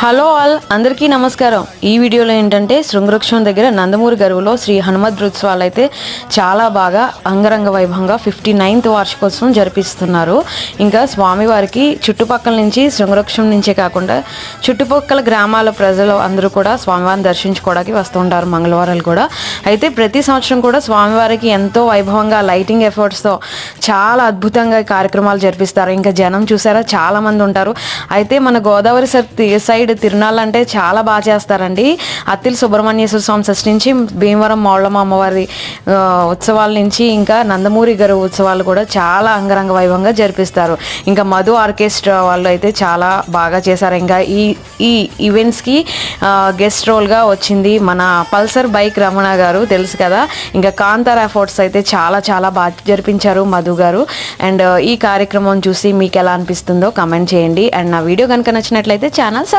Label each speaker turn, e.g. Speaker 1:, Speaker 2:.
Speaker 1: Hello all అందరికీ నమస్కారం. ఈ వీడియోలో ఏంటంటే శృంగవృక్షం దగ్గర నందమూరి గరువులో శ్రీ హనుమద్ అయితే చాలా బాగా అంగరంగ వైభవంగా ఫిఫ్టీ నైన్త్ వార్షికోత్సవం జరిపిస్తున్నారు. ఇంకా స్వామివారికి చుట్టుపక్కల నుంచి శృంగవృక్షం నుంచే కాకుండా చుట్టుపక్కల గ్రామాల ప్రజలు అందరూ కూడా స్వామివారిని దర్శించుకోవడానికి వస్తుంటారు మంగళవారాలు కూడా. అయితే ప్రతి సంవత్సరం కూడా స్వామివారికి ఎంతో వైభవంగా లైటింగ్ ఎఫర్ట్స్తో చాలా అద్భుతంగా కార్యక్రమాలు జరిపిస్తారు. ఇంకా జనం చూసారా చాలా మంది ఉంటారు. అయితే మన గోదావరి సర్తి సైడ్ తిరునాళ్ళు అంటే చాలా బాగా చేస్తారండి. అత్తిల్ సుబ్రహ్మణ్యేశ్వర స్వామి సృష్టించి నుంచి భీమవరం మౌళ్ళమ్మ అమ్మవారి ఉత్సవాల నుంచి ఇంకా నందమూరి గారు ఉత్సవాలు కూడా చాలా అంగరంగ వైభవంగా జరిపిస్తారు. ఇంకా మధు ఆర్కెస్ట్రా వాళ్ళు అయితే చాలా బాగా చేశారు. ఇంకా ఈ ఈ ఈవెంట్స్కి గెస్ట్ రోల్గా వచ్చింది మన పల్సర్ బైక్ రమణ గారు తెలుసు కదా? ఇంకా కాంతార్ ఎఫర్ట్స్ అయితే చాలా చాలా బాగా జరిపించారు మధు గారు. అండ్ ఈ కార్యక్రమం చూసి మీకు ఎలా అనిపిస్తుందో కమెంట్ చేయండి. అండ్ నా వీడియో కనుక నచ్చినట్లయితే ఛానల్